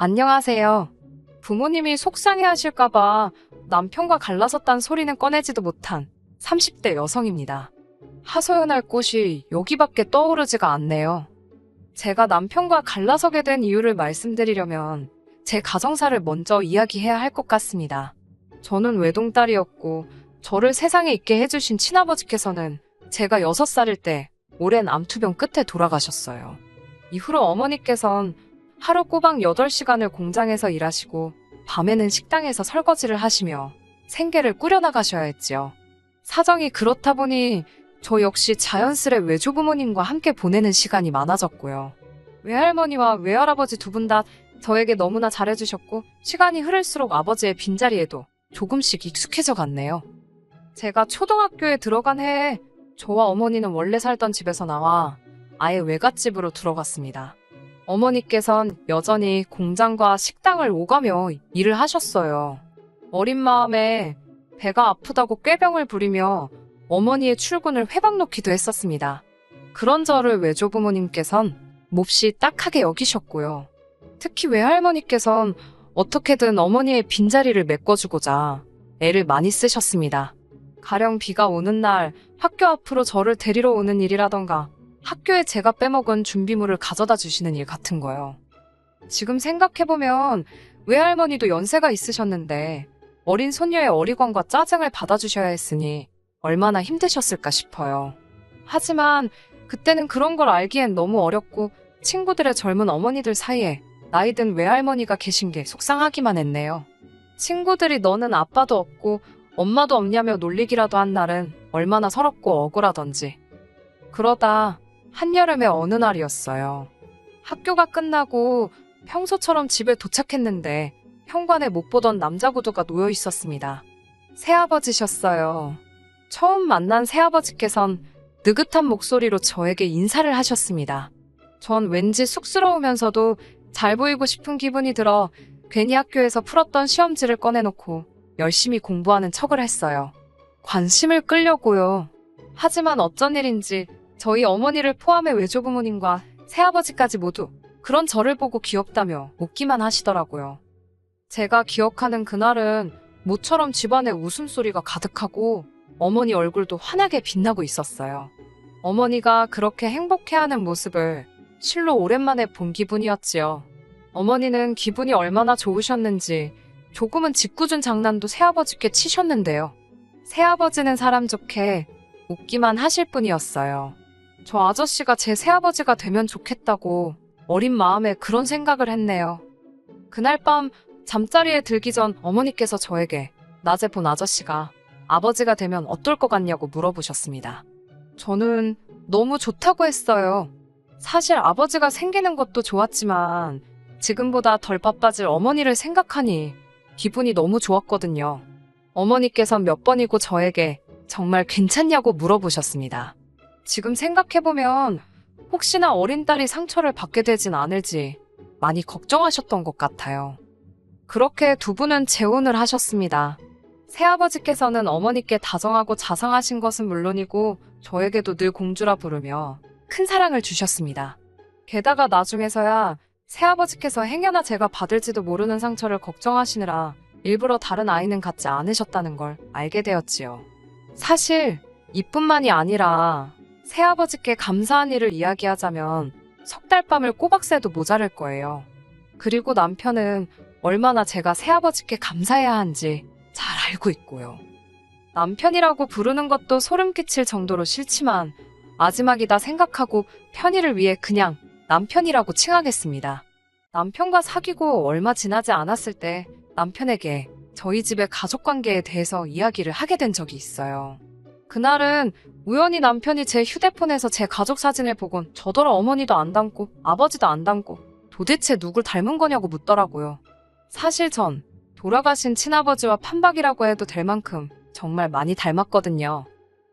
안녕하세요. 부모님이 속상해 하실까봐 남편과 갈라섰단 소리는 꺼내지도 못한 30대 여성입니다. 하소연할 곳이 여기밖에 떠오르지가 않네요. 제가 남편과 갈라서게 된 이유를 말씀드리려면 제 가정사를 먼저 이야기해야 할 것 같습니다. 저는 외동딸이었고 저를 세상에 있게 해주신 친아버지께서는 제가 6살일 때 오랜 암투병 끝에 돌아가셨어요. 이후로 어머니께선 하루 꼬박 8시간을 공장에서 일하시고 밤에는 식당에서 설거지를 하시며 생계를 꾸려나가셔야 했지요. 사정이 그렇다 보니 저 역시 자연스레 외조부모님과 함께 보내는 시간이 많아졌고요. 외할머니와 외할아버지 두 분 다 저에게 너무나 잘해주셨고 시간이 흐를수록 아버지의 빈자리에도 조금씩 익숙해져 갔네요. 제가 초등학교에 들어간 해에 저와 어머니는 원래 살던 집에서 나와 아예 외갓집으로 들어갔습니다. 어머니께선 여전히 공장과 식당을 오가며 일을 하셨어요. 어린 마음에 배가 아프다고 꾀병을 부리며 어머니의 출근을 회박놓기도 했었습니다. 그런 저를 외조부모님께선 몹시 딱하게 여기셨고요. 특히 외할머니께선 어떻게든 어머니의 빈자리를 메꿔주고자 애를 많이 쓰셨습니다. 가령 비가 오는 날 학교 앞으로 저를 데리러 오는 일이라던가 학교에 제가 빼먹은 준비물을 가져다 주시는 일 같은 거요. 지금 생각해보면 외할머니도 연세가 있으셨는데 어린 손녀의 어리광과 짜증을 받아주셔야 했으니 얼마나 힘드셨을까 싶어요. 하지만 그때는 그런 걸 알기엔 너무 어렵고 친구들의 젊은 어머니들 사이에 나이 든 외할머니가 계신 게 속상하기만 했네요. 친구들이 너는 아빠도 없고 엄마도 없냐며 놀리기라도 한 날은 얼마나 서럽고 억울하던지. 그러다 한여름의 어느 날이었어요. 학교가 끝나고 평소처럼 집에 도착했는데 현관에 못 보던 남자 구두가 놓여 있었습니다. 새아버지셨어요. 처음 만난 새아버지께선 느긋한 목소리로 저에게 인사를 하셨습니다. 전 왠지 쑥스러우면서도 잘 보이고 싶은 기분이 들어 괜히 학교에서 풀었던 시험지를 꺼내놓고 열심히 공부하는 척을 했어요. 관심을 끌려고요. 하지만 어쩐 일인지 저희 어머니를 포함해 외조부모님과 새아버지까지 모두 그런 저를 보고 귀엽다며 웃기만 하시더라고요. 제가 기억하는 그날은 모처럼 집안에 웃음소리가 가득하고 어머니 얼굴도 환하게 빛나고 있었어요. 어머니가 그렇게 행복해하는 모습을 실로 오랜만에 본 기분이었지요. 어머니는 기분이 얼마나 좋으셨는지 조금은 짓궂은 장난도 새아버지께 치셨는데요. 새아버지는 사람 좋게 웃기만 하실 뿐이었어요. 저 아저씨가 제 새아버지가 되면 좋겠다고 어린 마음에 그런 생각을 했네요. 그날 밤 잠자리에 들기 전 어머니께서 저에게 낮에 본 아저씨가 아버지가 되면 어떨 것 같냐고 물어보셨습니다. 저는 너무 좋다고 했어요. 사실 아버지가 생기는 것도 좋았지만 지금보다 덜 바빠질 어머니를 생각하니 기분이 너무 좋았거든요. 어머니께서 몇 번이고 저에게 정말 괜찮냐고 물어보셨습니다. 지금 생각해보면 혹시나 어린 딸이 상처를 받게 되진 않을지 많이 걱정하셨던 것 같아요. 그렇게 두 분은 재혼을 하셨습니다. 새아버지께서는 어머니께 다정하고 자상하신 것은 물론이고 저에게도 늘 공주라 부르며 큰 사랑을 주셨습니다. 게다가 나중에서야 새아버지께서 행여나 제가 받을지도 모르는 상처를 걱정하시느라 일부러 다른 아이는 갖지 않으셨다는 걸 알게 되었지요. 사실 이뿐만이 아니라 새아버지께 감사한 일을 이야기하자면 석 달 밤을 꼬박 새도 모자랄 거예요. 그리고 남편은 얼마나 제가 새아버지께 감사해야 한지 잘 알고 있고요. 남편이라고 부르는 것도 소름 끼칠 정도로 싫지만 마지막이다 생각하고 편의를 위해 그냥 남편이라고 칭하겠습니다. 남편과 사귀고 얼마 지나지 않았을 때 남편에게 저희 집의 가족 관계에 대해서 이야기를 하게 된 적이 있어요. 그날은 우연히 남편이 제 휴대폰에서 제 가족 사진을 보곤 저더러 어머니도 안 닮고 아버지도 안 닮고 도대체 누굴 닮은 거냐고 묻더라고요. 사실 전 돌아가신 친아버지와 판박이라고 해도 될 만큼 정말 많이 닮았거든요.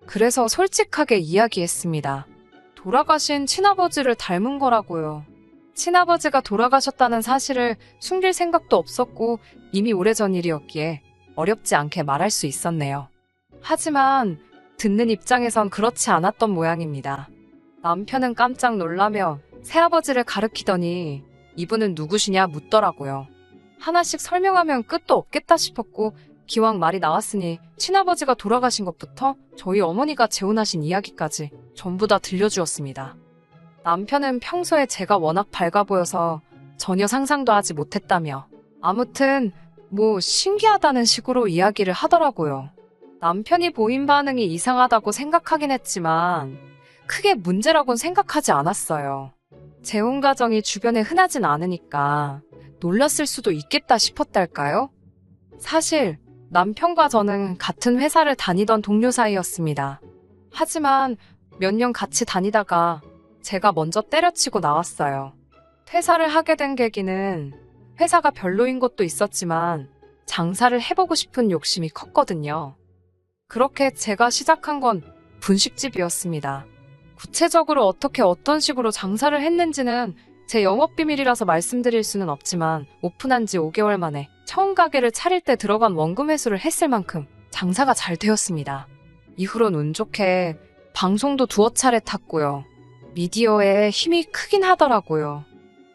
그래서 솔직하게 이야기했습니다. 돌아가신 친아버지를 닮은 거라고요. 친아버지가 돌아가셨다는 사실을 숨길 생각도 없었고 이미 오래전 일이었기에 어렵지 않게 말할 수 있었네요. 하지만 듣는 입장에선 그렇지 않았던 모양입니다. 남편은 깜짝 놀라며 새아버지를 가르키더니 이분은 누구시냐 묻더라고요. 하나씩 설명하면 끝도 없겠다 싶었고 기왕 말이 나왔으니 친아버지가 돌아가신 것부터 저희 어머니가 재혼하신 이야기까지 전부 다 들려주었습니다. 남편은 평소에 제가 워낙 밝아 보여서 전혀 상상도 하지 못했다며 아무튼 뭐 신기하다는 식으로 이야기를 하더라고요. 남편이 보인 반응이 이상하다고 생각하긴 했지만 크게 문제라곤 생각하지 않았어요. 재혼 가정이 주변에 흔하진 않으니까 놀랐을 수도 있겠다 싶었달까요? 사실 남편과 저는 같은 회사를 다니던 동료 사이였습니다. 하지만 몇 년 같이 다니다가 제가 먼저 때려치고 나왔어요. 퇴사를 하게 된 계기는 회사가 별로인 것도 있었지만 장사를 해보고 싶은 욕심이 컸거든요. 그렇게 제가 시작한 건 분식집이었습니다. 구체적으로 어떻게 어떤 식으로 장사를 했는지는 제 영업 비밀이라서 말씀드릴 수는 없지만 오픈한 지 5개월 만에 처음 가게를 차릴 때 들어간 원금 회수를 했을 만큼 장사가 잘 되었습니다. 이후론 운 좋게 방송도 두어 차례 탔고요. 미디어에 힘이 크긴 하더라고요.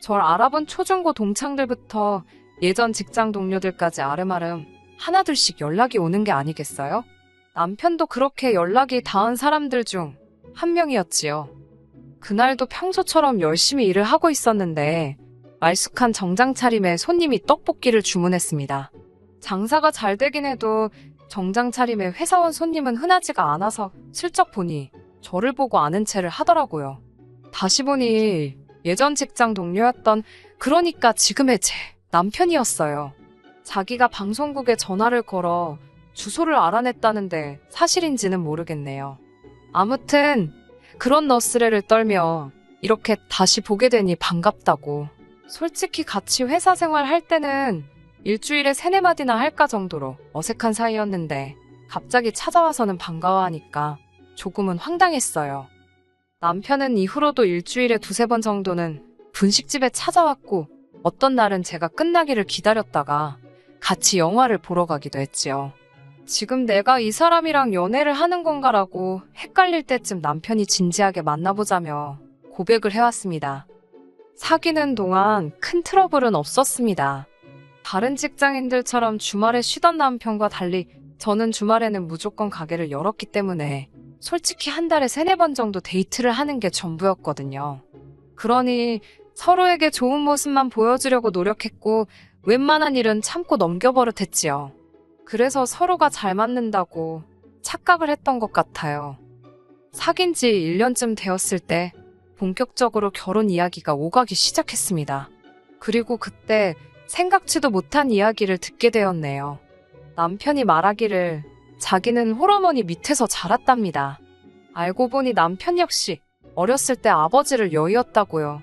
절 알아본 초중고 동창들부터 예전 직장 동료들까지 아름아름 하나둘씩 연락이 오는 게 아니겠어요? 남편도 그렇게 연락이 닿은 사람들 중 한 명이었지요. 그날도 평소처럼 열심히 일을 하고 있었는데 말쑥한 정장 차림에 손님이 떡볶이를 주문했습니다. 장사가 잘 되긴 해도 정장 차림에 회사원 손님은 흔하지가 않아서 슬쩍 보니 저를 보고 아는 체를 하더라고요. 다시 보니 예전 직장 동료였던 그러니까 지금의 제 남편이었어요. 자기가 방송국에 전화를 걸어 주소를 알아냈다는데 사실인지는 모르겠네요. 아무튼 그런 너스레를 떨며 이렇게 다시 보게 되니 반갑다고. 솔직히 같이 회사 생활 할 때는 일주일에 세네 마디나 할까 정도로 어색한 사이였는데 갑자기 찾아와서는 반가워하니까 조금은 황당했어요. 남편은 이후로도 일주일에 두세 번 정도는 분식집에 찾아왔고 어떤 날은 제가 끝나기를 기다렸다가 같이 영화를 보러 가기도 했지요. 지금 내가 이 사람이랑 연애를 하는 건가라고 헷갈릴 때쯤 남편이 진지하게 만나보자며 고백을 해왔습니다. 사귀는 동안 큰 트러블은 없었습니다. 다른 직장인들처럼 주말에 쉬던 남편과 달리 저는 주말에는 무조건 가게를 열었기 때문에 솔직히 한 달에 세네 번 정도 데이트를 하는 게 전부였거든요. 그러니 서로에게 좋은 모습만 보여주려고 노력했고 웬만한 일은 참고 넘겨버릇했지요. 그래서 서로가 잘 맞는다고 착각을 했던 것 같아요. 사귄 지 1년쯤 되었을 때 본격적으로 결혼 이야기가 오가기 시작했습니다. 그리고 그때 생각지도 못한 이야기를 듣게 되었네요. 남편이 말하기를 자기는 홀어머니 밑에서 자랐답니다. 알고 보니 남편 역시 어렸을 때 아버지를 여의었다고요.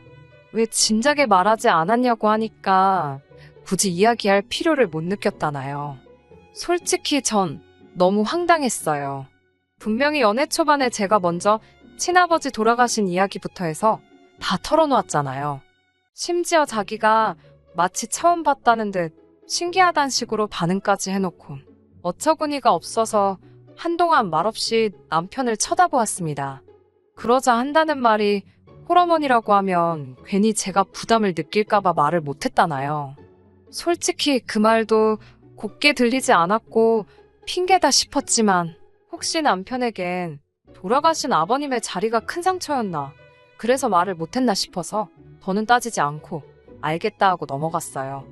왜 진작에 말하지 않았냐고 하니까 굳이 이야기할 필요를 못 느꼈다나요. 솔직히 전 너무 황당했어요. 분명히 연애 초반에 제가 먼저 친아버지 돌아가신 이야기부터 해서 다 털어놓았잖아요. 심지어 자기가 마치 처음 봤다는 듯 신기하단 식으로 반응까지 해놓고 어처구니가 없어서 한동안 말없이 남편을 쳐다보았습니다. 그러자 한다는 말이 홀어머니라고 하면 괜히 제가 부담을 느낄까봐 말을 못했다나요. 솔직히 그 말도 곱게 들리지 않았고 핑계다 싶었지만 혹시 남편에겐 돌아가신 아버님의 자리가 큰 상처였나 그래서 말을 못했나 싶어서 더는 따지지 않고 알겠다 하고 넘어갔어요.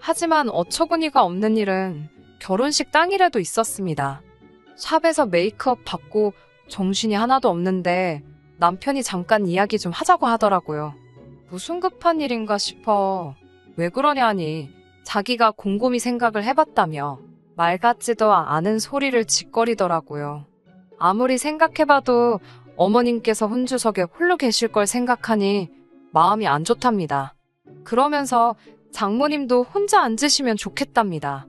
하지만 어처구니가 없는 일은 결혼식 당일에도 있었습니다. 샵에서 메이크업 받고 정신이 하나도 없는데 남편이 잠깐 이야기 좀 하자고 하더라고요. 무슨 급한 일인가 싶어. 왜 그러냐 하니 자기가 곰곰이 생각을 해봤다며 말 같지도 않은 소리를 짓거리더라고요. 아무리 생각해봐도 어머님께서 혼주석에 홀로 계실 걸 생각하니 마음이 안 좋답니다. 그러면서 장모님도 혼자 앉으시면 좋겠답니다.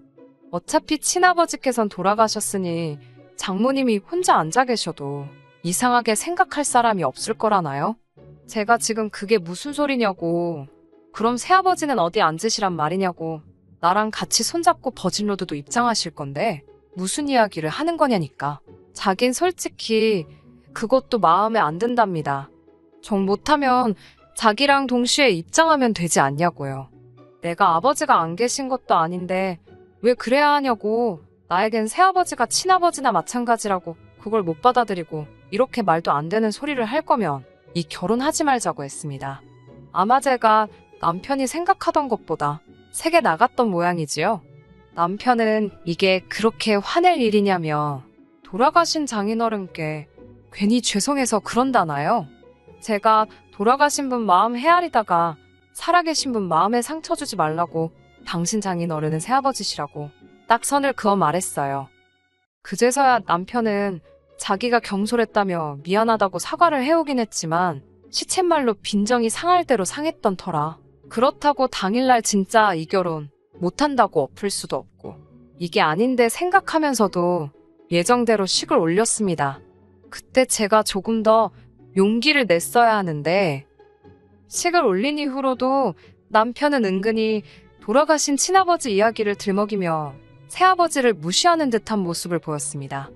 어차피 친아버지께선 돌아가셨으니 장모님이 혼자 앉아 계셔도 이상하게 생각할 사람이 없을 거라나요? 제가 지금 그게 무슨 소리냐고. 그럼 새아버지는 어디 앉으시란 말이냐고. 나랑 같이 손잡고 버진로드도 입장하실 건데 무슨 이야기를 하는 거냐니까. 자긴 솔직히 그것도 마음에 안 든답니다. 정 못하면 자기랑 동시에 입장하면 되지 않냐고요. 내가 아버지가 안 계신 것도 아닌데 왜 그래야 하냐고 나에겐 새아버지가 친아버지나 마찬가지라고 그걸 못 받아들이고 이렇게 말도 안 되는 소리를 할 거면 이 결혼하지 말자고 했습니다. 아마 제가 남편이 생각하던 것보다 세게 나갔던 모양이지요. 남편은 이게 그렇게 화낼 일이냐며 돌아가신 장인어른께 괜히 죄송해서 그런다나요? 제가 돌아가신 분 마음 헤아리다가 살아계신 분 마음에 상처 주지 말라고 당신 장인어른은 새아버지시라고 딱 선을 그어 말했어요. 그제서야 남편은 자기가 경솔했다며 미안하다고 사과를 해오긴 했지만 시쳇말로 빈정이 상할 대로 상했던 터라 그렇다고 당일날 진짜 이 결혼 못한다고 엎을 수도 없고 이게 아닌데 생각하면서도 예정대로 식을 올렸습니다. 그때 제가 조금 더 용기를 냈어야 하는데 식을 올린 이후로도 남편은 은근히 돌아가신 친아버지 이야기를 들먹이며 새아버지를 무시하는 듯한 모습을 보였습니다.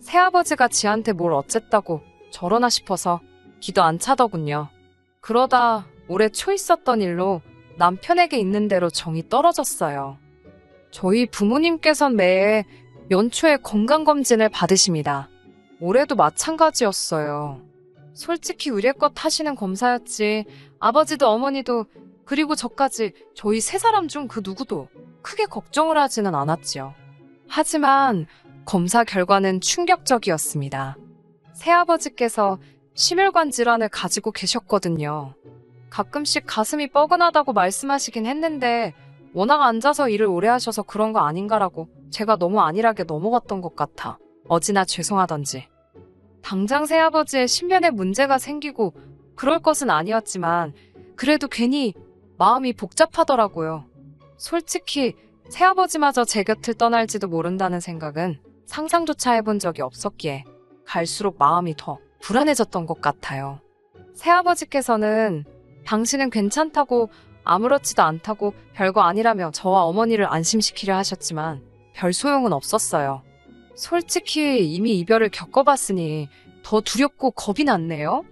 새아버지가 지한테 뭘 어쨌다고 저러나 싶어서 기도 안 차더군요. 그러다 올해 초 있었던 일로 남편에게 있는 대로 정이 떨어졌어요. 저희 부모님께선 매해 연초에 건강검진을 받으십니다. 올해도 마찬가지였어요. 솔직히 의뢰껏 하시는 검사였지 아버지도 어머니도 그리고 저까지 저희 세 사람 중 그 누구도 크게 걱정을 하지는 않았지요. 하지만 검사 결과는 충격적이었습니다. 새아버지께서 심혈관 질환을 가지고 계셨거든요. 가끔씩 가슴이 뻐근하다고 말씀하시긴 했는데 워낙 앉아서 일을 오래 하셔서 그런 거 아닌가라고 제가 너무 안일하게 넘어갔던 것 같아 어찌나 죄송하던지. 당장 새아버지의 신변에 문제가 생기고 그럴 것은 아니었지만 그래도 괜히 마음이 복잡하더라고요. 솔직히 새아버지마저 제 곁을 떠날지도 모른다는 생각은 상상조차 해본 적이 없었기에 갈수록 마음이 더 불안해졌던 것 같아요. 새아버지께서는 당신은 괜찮다고 아무렇지도 않다고 별거 아니라며 저와 어머니를 안심시키려 하셨지만 별 소용은 없었어요. 솔직히 이미 이별을 겪어봤으니 더 두렵고 겁이 났네요.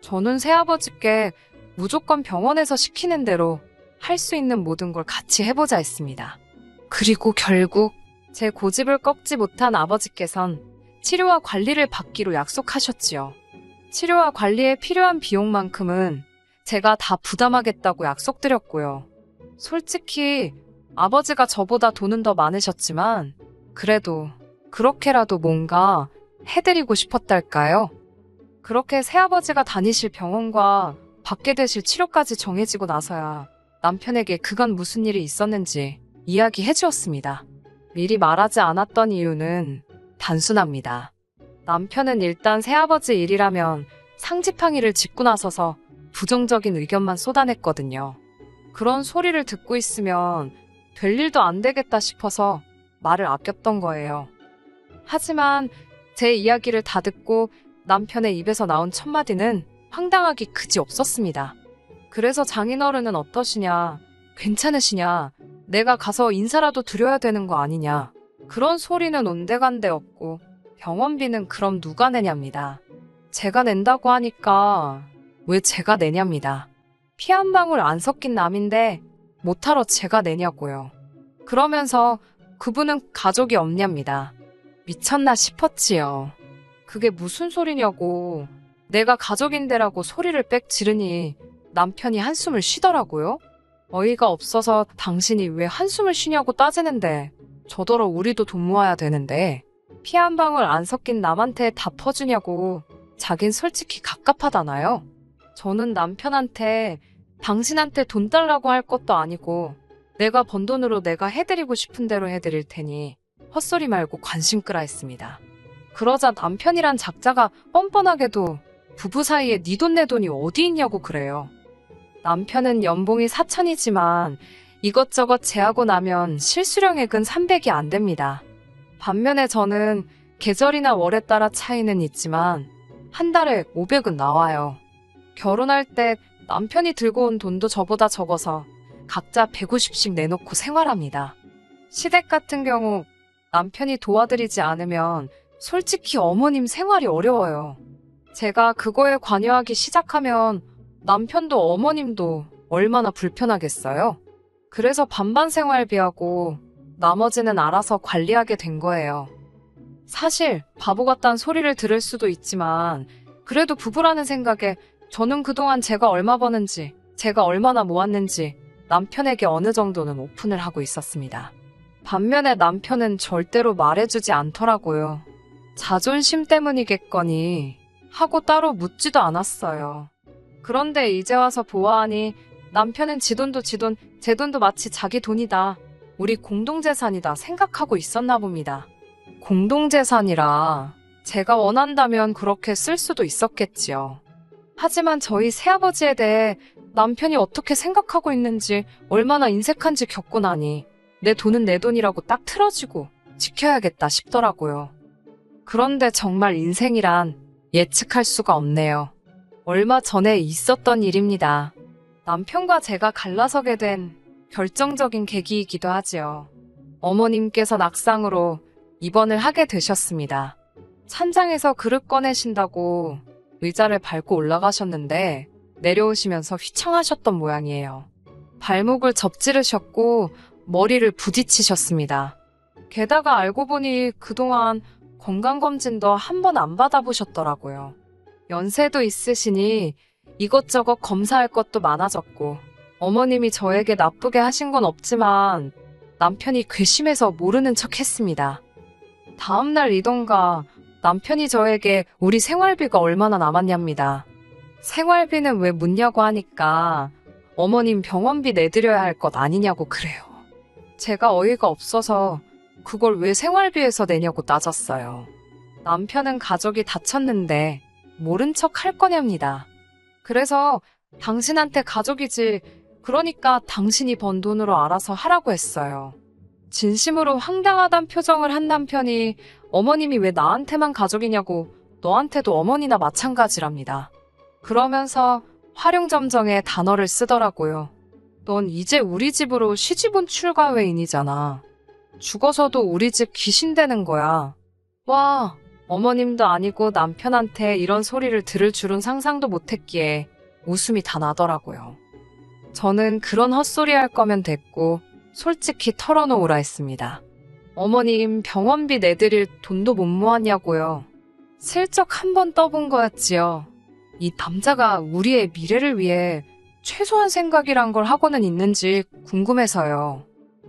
저는 새아버지께 무조건 병원에서 시키는 대로 할 수 있는 모든 걸 같이 해보자 했습니다. 그리고 결국 제 고집을 꺾지 못한 아버지께선 치료와 관리를 받기로 약속하셨지요. 치료와 관리에 필요한 비용만큼은 제가 다 부담하겠다고 약속드렸고요. 솔직히 아버지가 저보다 돈은 더 많으셨지만 그래도 그렇게라도 뭔가 해드리고 싶었달까요? 그렇게 새아버지가 다니실 병원과 받게 되실 치료까지 정해지고 나서야 남편에게 그간 무슨 일이 있었는지 이야기해 주었습니다. 미리 말하지 않았던 이유는 단순합니다. 남편은 일단 새아버지 일이라면 상지팡이를 짚고 나서서 부정적인 의견만 쏟아냈거든요. 그런 소리를 듣고 있으면 될 일도 안 되겠다 싶어서 말을 아꼈던 거예요. 하지만 제 이야기를 다 듣고 남편의 입에서 나온 첫마디는 황당하기 그지 없었습니다. 그래서 장인어른은 어떠시냐, 괜찮으시냐, 내가 가서 인사라도 드려야 되는 거 아니냐. 그런 소리는 온데간데 없고 병원비는 그럼 누가 내냐입니다. 제가 낸다고 하니까 왜 제가 내냐입니다. 피 한 방울 안 섞인 남인데 못하러 제가 내냐고요. 그러면서 그분은 가족이 없냐입니다. 미쳤나 싶었지요. 그게 무슨 소리냐고. 내가 가족인데라고 소리를 빽 지르니 남편이 한숨을 쉬더라고요. 어이가 없어서 당신이 왜 한숨을 쉬냐고 따지는데 저더러 우리도 돈 모아야 되는데 피 한 방울 안 섞인 남한테 다 퍼주냐고 자긴 솔직히 갑갑하다나요? 저는 남편한테 당신한테 돈 달라고 할 것도 아니고 내가 번 돈으로 내가 해드리고 싶은 대로 해드릴 테니 헛소리 말고 관심 끄라 했습니다. 그러자 남편이란 작자가 뻔뻔하게도 부부 사이에 네 돈 내 돈이 어디 있냐고 그래요. 남편은 연봉이 4천이지만 이것저것 제하고 나면 실수령액은 300이 안 됩니다. 반면에 저는 계절이나 월에 따라 차이는 있지만 한 달에 500은 나와요. 결혼할 때 남편이 들고 온 돈도 저보다 적어서 각자 150씩 내놓고 생활합니다. 시댁 같은 경우 남편이 도와드리지 않으면 솔직히 어머님 생활이 어려워요. 제가 그거에 관여하기 시작하면 남편도 어머님도 얼마나 불편하겠어요? 그래서 반반 생활비하고 나머지는 알아서 관리하게 된 거예요. 사실 바보 같다는 소리를 들을 수도 있지만 그래도 부부라는 생각에 저는 그동안 제가 얼마 버는지 제가 얼마나 모았는지 남편에게 어느 정도는 오픈을 하고 있었습니다. 반면에 남편은 절대로 말해주지 않더라고요. 자존심 때문이겠거니 하고 따로 묻지도 않았어요. 그런데 이제 와서 보아하니 남편은 지 돈도 지 돈, 제 돈도 마치 자기 돈이다. 우리 공동재산이다 생각하고 있었나 봅니다. 공동재산이라 제가 원한다면 그렇게 쓸 수도 있었겠지요. 하지만 저희 새아버지에 대해 남편이 어떻게 생각하고 있는지 얼마나 인색한지 겪고 나니 내 돈은 내 돈이라고 딱 틀어지고 지켜야겠다 싶더라고요. 그런데 정말 인생이란 예측할 수가 없네요. 얼마 전에 있었던 일입니다. 남편과 제가 갈라서게 된 결정적인 계기이기도 하지요. 어머님께서 낙상으로 입원을 하게 되셨습니다. 찬장에서 그릇 꺼내신다고 의자를 밟고 올라가셨는데 내려오시면서 휘청하셨던 모양이에요. 발목을 접지르셨고 머리를 부딪히셨습니다. 게다가 알고 보니 그동안 건강검진도 한 번 안 받아보셨더라고요. 연세도 있으시니 이것저것 검사할 것도 많아졌고 어머님이 저에게 나쁘게 하신 건 없지만 남편이 괘씸해서 모르는 척 했습니다. 다음날 이던가 남편이 저에게 우리 생활비가 얼마나 남았냐입니다. 생활비는 왜 묻냐고 하니까 어머님 병원비 내드려야 할 것 아니냐고 그래요. 제가 어이가 없어서 그걸 왜 생활비에서 내냐고 따졌어요. 남편은 가족이 다쳤는데 모른 척 할 거냐입니다. 그래서 당신한테 가족이지 그러니까 당신이 번 돈으로 알아서 하라고 했어요. 진심으로 황당하단 표정을 한 남편이 어머님이 왜 나한테만 가족이냐고 너한테도 어머니나 마찬가지랍니다. 그러면서 활용점정의 단어를 쓰더라고요. 넌 이제 우리 집으로 시집온 출가 외인이잖아. 죽어서도 우리 집 귀신 되는 거야. 와, 어머님도 아니고 남편한테 이런 소리를 들을 줄은 상상도 못했기에 웃음이 다 나더라고요. 저는 그런 헛소리 할 거면 됐고 솔직히 털어놓으라 했습니다. 어머님 병원비 내드릴 돈도 못 모았냐고요. 슬쩍 한 번 떠본 거였지요. 이 남자가 우리의 미래를 위해 최소한 생각이란 걸 하고는 있는지 궁금해서요.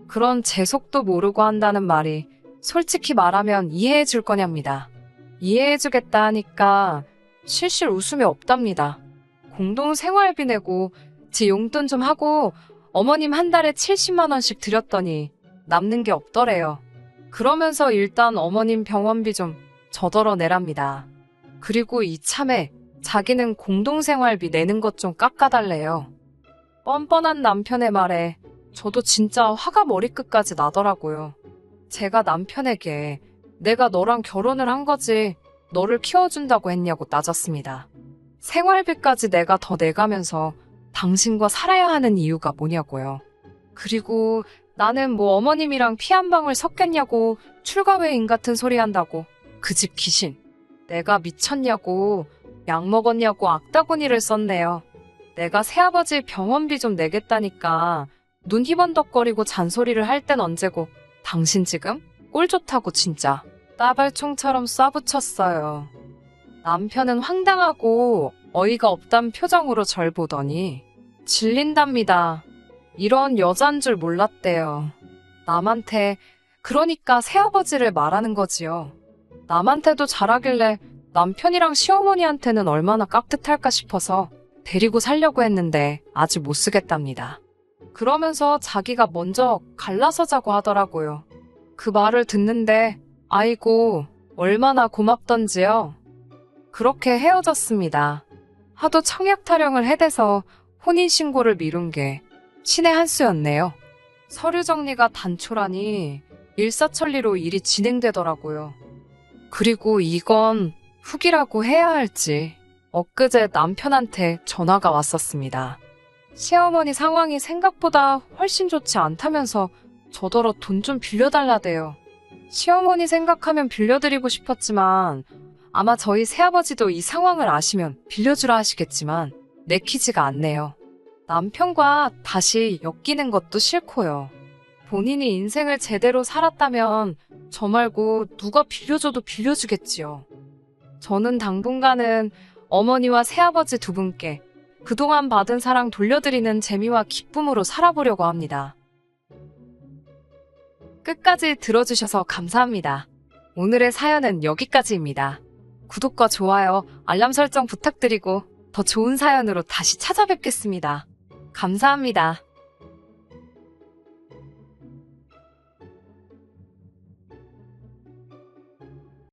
그런 재속도 모르고 한다는 말이 솔직히 말하면 이해해 줄 거냐입니다. 이해해 주겠다 하니까 실실 웃음이 없답니다. 공동 생활비 내고 제 용돈 좀 하고 어머님 한 달에 70만 원씩 드렸더니 남는 게 없더래요. 그러면서 일단 어머님 병원비 좀 저더러 내랍니다. 그리고 이참에 자기는 공동생활비 내는 것 좀 깎아달래요. 뻔뻔한 남편의 말에 저도 진짜 화가 머리끝까지 나더라고요. 제가 남편에게 내가 너랑 결혼을 한 거지 너를 키워준다고 했냐고 따졌습니다. 생활비까지 내가 더 내가면서 당신과 살아야 하는 이유가 뭐냐고요. 그리고 나는 뭐 어머님이랑 피 한 방울 섞였냐고 출가 외인 같은 소리 한다고 그 집 귀신. 내가 미쳤냐고 약 먹었냐고 악다구니를 썼네요. 내가 새아버지 병원비 좀 내겠다니까 눈 희번덕거리고 잔소리를 할 땐 언제고 당신 지금 꼴 좋다고 진짜 따발총처럼 쏴붙였어요. 남편은 황당하고 어이가 없단 표정으로 절 보더니 질린답니다. 이런 여잔 줄 몰랐대요. 남한테 그러니까 새아버지를 말하는 거지요. 남한테도 잘하길래 남편이랑 시어머니한테는 얼마나 깍듯할까 싶어서 데리고 살려고 했는데 아직 못 쓰겠답니다. 그러면서 자기가 먼저 갈라서 자고 하더라고요. 그 말을 듣는데 아이고 얼마나 고맙던지요. 그렇게 헤어졌습니다. 하도 청약 타령을 해대서 혼인신고를 미룬 게 신의 한 수였네요. 서류 정리가 단초라니 일사천리로 일이 진행되더라고요. 그리고 이건 훅이라고 해야 할지 엊그제 남편한테 전화가 왔었습니다. 시어머니 상황이 생각보다 훨씬 좋지 않다면서 저더러 돈 좀 빌려달라대요. 시어머니 생각하면 빌려드리고 싶었지만 아마 저희 새아버지도 이 상황을 아시면 빌려주라 하시겠지만 내키지가 않네요. 남편과 다시 엮이는 것도 싫고요. 본인이 인생을 제대로 살았다면 저 말고 누가 빌려줘도 빌려주겠지요. 저는 당분간은 어머니와 새아버지 두 분께 그동안 받은 사랑 돌려드리는 재미와 기쁨으로 살아보려고 합니다. 끝까지 들어주셔서 감사합니다. 오늘의 사연은 여기까지입니다. 구독과 좋아요, 알람 설정 부탁드리고 더 좋은 사연으로 다시 찾아뵙겠습니다. 감사합니다.